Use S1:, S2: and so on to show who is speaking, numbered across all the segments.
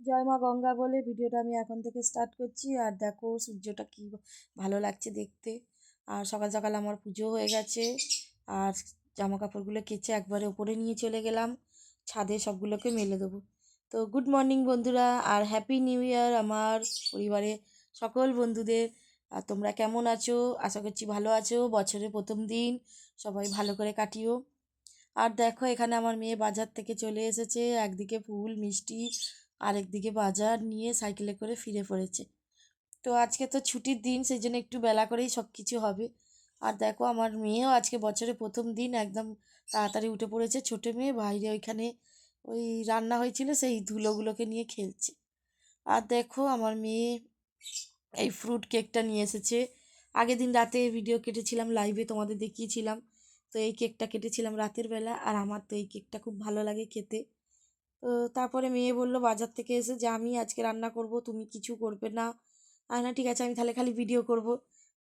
S1: জয় মা গঙ্গা বলে ভিডিওটা আমি এখন থেকে স্টার্ট করছি। আর দেখো সূর্যটা কি ভালো লাগছে দেখতে। আর সকাল সকাল আমার পুজো হয়ে গেছে। আর জামা কাপড়গুলো কেচে একবারে ওপরে নিয়ে চলে গেলাম। ছাদে সবগুলোকে মেলে দেবো। তো গুড মর্নিং বন্ধুরা, আর হ্যাপি নিউ ইয়ার আমার পরিবারে সকল বন্ধুদের। আর তোমরা কেমন আছো? আশা করছি ভালো আছো। বছরের প্রথম দিন, সবাই ভালো করে কাটিও। আর দেখো এখানে আমার মেয়ে বাজার থেকে চলে এসেছে। একদিকে ফুল, মিষ্টি আরেকদিকে বাজার নিয়ে সাইকেলে করে ফিরে পড়েছে। তো আজকে তো ছুটির দিন, সেই জন্য একটু বেলা করেই সব কিছু হবে। আর দেখো, আমার মেয়েও আজকে বছরের প্রথম দিন, একদম তাড়াতাড়ি উঠে পড়েছে। ছোটো মেয়ে, বাইরে ওইখানে ওই রান্না হয়েছিল, সেই ধুলোগুলোকে নিয়ে খেলছে। আর দেখো, আমার মেয়ে এই ফ্রুট কেকটা নিয়ে এসেছে। আগের দিন রাতে ভিডিও কেটেছিলাম লাইভে তোমাদের দেখিয়েছিলাম। তো এই কেকটা কেটেছিলাম রাতের বেলা। আর আমার তো এই কেকটা খুব ভালো লাগে খেতে। তো তারপরে মেয়ে বলল, বাজার থেকে এসে যে, আমি আজকে রান্না করব, তুমি কিছু করবে না। আর না, ঠিক আছে, আমি তাহলে খালি ভিডিও করব।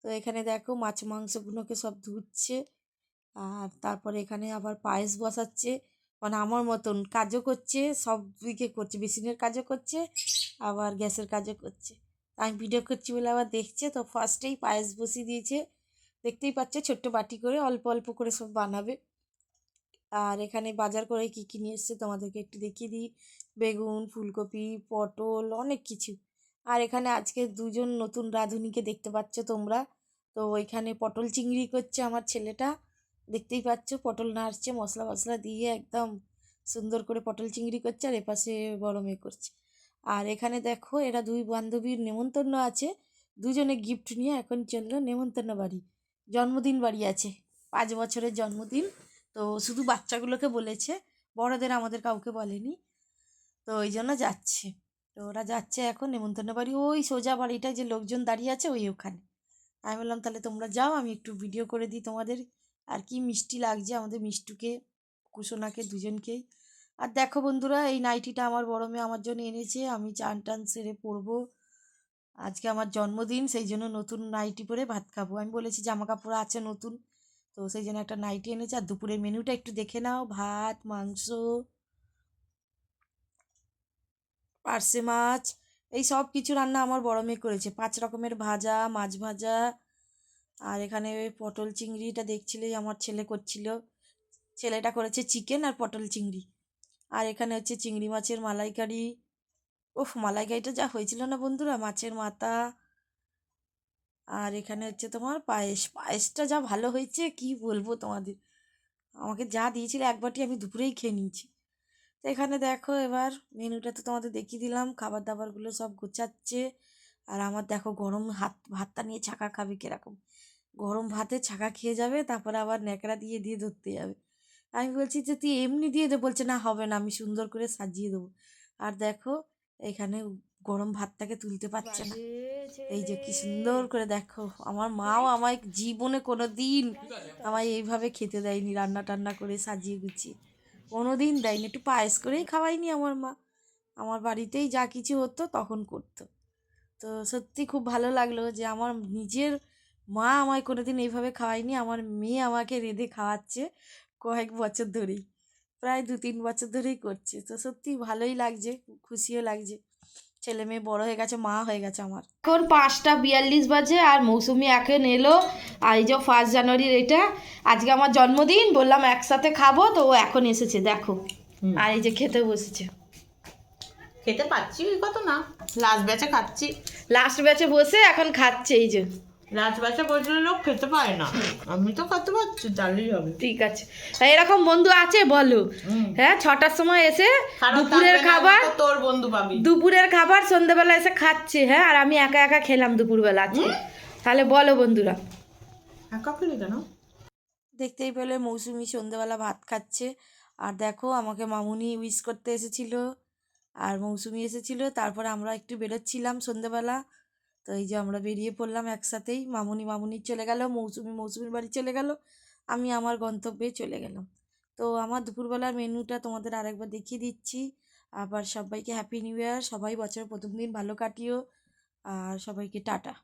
S1: তো এখানে দেখো মাছ, মাংসগুলোকে সব ধুচ্ছে। আর তারপরে এখানে আবার পায়েস বসাচ্ছে। মানে আমার মতন কাজও করছে, সব দিকে করছে, মেশিনের কাজও করছে, আবার গ্যাসের কাজও করছে। আমি ভিডিও করছি বলে আবার দেখছে, তো ফার্স্টেই পায়েস বসিয়ে দিয়েছে। দেখতেই পাচ্ছে, ছোট্ট বাটি করে অল্প অল্প করে সব বানাবে। আর এখানে বাজার করে কী কী নিয়ে এসছে তোমাদেরকে একটু দেখিয়ে দিই। বেগুন, ফুলকপি, পটল, অনেক কিছু। আর এখানে আজকে দুজন নতুন রাঁধুনিকে দেখতে পাচ্ছ তোমরা। তো ওইখানে পটল চিংড়ি করছে আমার ছেলেটা। দেখতেই পাচ্ছ পটল নাড়ছে মশলা মশলা দিয়ে একদম সুন্দর করে পটল চিংড়ি করছে আর এপাশে বড় মেয়ে করছে। আর এখানে দেখো এরা দুই বান্ধবীর নেমন্তন্ন আছে। দুজনে গিফট নিয়ে এখন চলল নেমন্তন্ন বাড়ি। জন্মদিন বাড়ি আছে। পাঁচ বছরের জন্মদিন। তো শুধু বাচ্চাগুলোকে বলেছে, বড়দের আমাদের কাউকে বলেনি। তো ওই জন্য যাচ্ছে। তো ওরা যাচ্ছে এখন নেমন্তন্ন বাড়ি। ওই সোজা বাড়িটা যে লোকজন দাঁড়িয়ে আছে, ওই ওখানে। আমি বললাম, তাহলে তোমরা যাও, আমি একটু ভিডিও করে দিই তোমাদের। আর কি মিষ্টি লাগছে আমাদের মিষ্টুকে, কুসোনাকে দুজনকেই আর দেখো বন্ধুরা, এই নাইটিটা আমার বড় মেয়ে আমার জন্য এনেছে। আমি চান টান সেরে পরবো। আজকে আমার জন্মদিন, সেই জন্য নতুন নাইটি পরে ভাত খাব। আমি বলেছি জামা কাপড় আছে নতুন। তো সেই জন্য একটা নাইটি এনেছে। আর দুপুরের মেনুটা একটু দেখে নাও। ভাত, মাংস পার্সে মাছ, এই সব কিছু রান্না আমার বড় মেয়ে করেছে। পাঁচ রকমের ভাজা, মাছ ভাজা, আর এখানে পটল চিংড়িটা দেখছিলেই আমার ছেলে করছিল। ছেলেটা করেছে চিকেন আর পটল চিংড়ি। আর এখানে হচ্ছে চিংড়ি মাছের মালাইকারি। ওফ মালাইকারিটা যা হয়েছিল না বন্ধুরা? মাছের মাথা আর এখানে হচ্ছে তোমার পায়েস। পায়েসটা যা ভালো হয়েছে, কি বলব তোমাদের? আমাকে যা দিয়েছিল এক বাটি আমি দুপুরেই খেয়ে নিয়েছি। তো এখানে দেখো এবার মেনুটা তো তোমাদের দেখিয়ে দিলাম। খাবার দাবারগুলো সব গোছাচ্ছে। আর আমার দেখো গরম হাত, ভাতটা নিয়ে ছাকা খাবে কীরকম। গরম ভাতে ছাকা খেয়ে যাবে, তারপরে আবার ন্যাকড়া দিয়ে দিয়ে ধরতে যাবে। আমি বলছি যে তুই এমনি দিয়ে দে, বলছে না, হবে না, আমি সুন্দর করে সাজিয়ে দেবো। আর দেখো এখানে গরম ভাতটাকে তুলতে পারছে না। এই যে কি সুন্দর করে দেখো আমার মাও আমায় জীবনে কোনো দিন আমায় এইভাবে খেতে দেয়নি রান্না টান্না করে সাজিয়ে গুছিয়ে। কোনো দিন দেয়নি একটু পায়েস করেই খাওয়াইনি আমার মা। আমার বাড়িতেই যা কিছু হতো তখন করতো। তো সত্যি খুব ভালো লাগল যে আমার নিজের মা আমায় কোনো দিন এইভাবে খাওয়ায়নি আমার মেয়ে আমাকে রেঁধে খাওয়াচ্ছে কয়েক বছর ধরেই প্রায় দু তিন বছর ধরেই করছে। তো সত্যি ভালোই লাগছে খুশিও লাগছে। ছেলে মেয়ে বড় হয়ে গেছে মা হয়ে গেছে আমার। এখন পাঁচটা বিয়াল্লিশ বাজে আর মৌসুমি এখন এলো আর এই যে ফার্স্ট জানুয়ারির এটা। আজকে আমার জন্মদিন বললাম একসাথে খাব তো ও এখন এসেছে দেখো। আর এই যে খেতে বসেছে।
S2: খেতে পাচ্ছি ওই কত না। লাস্ট ব্যাচে খাচ্ছি।
S1: লাস্ট ব্যাচে বসে এখন খাচ্ছে এই যে।
S2: ব্যাচে বসলে লোক খেতে পারে না। আমি তো খেতে পারছি তাহলেই হবে।
S1: ঠিক আছে। এরকম বন্ধু আছে বলো। হ্যাঁ ছটার সময় এসে দুপুরের খাবার
S2: তোর বন্ধু পাবি।
S1: দুপুরের খাবার সন্ধ্যেবেলা এসে খাচ্ছে হ্যাঁ আর আমি একা একা খেলাম দুপুরবেলা আজকে। তাহলে বলো বন্ধুরা।
S2: একা খেলি কেন?
S1: দেখতেই পেলে মৌসুমি সন্ধ্যেবেলা ভাত খাচ্ছে। আর দেখো আমাকে মামুনি উইশ করতে এসেছিল। আর মৌসুমি এসেছিল তারপরে আমরা একটু বেরোচ্ছিলাম সন্ধ্যেবেলা তো এই যে আমরা বেরিয়ে পড়লাম একসাথেই, মামুনি মামুনির চলে গেল, মৌসুমি মৌসুমির বাড়ি চলে গেল, আমি আমার গন্তব্যে চলে গেলাম। তো আমার দুপুরবেলার মেনুটা তোমাদের আরেকবার দেখিয়ে দিচ্ছি। আবার সবাইকে হ্যাপি নিউ ইয়ার সবাই বছরের প্রথম দিন ভালো কাটিও, আর সবাইকে টাটা।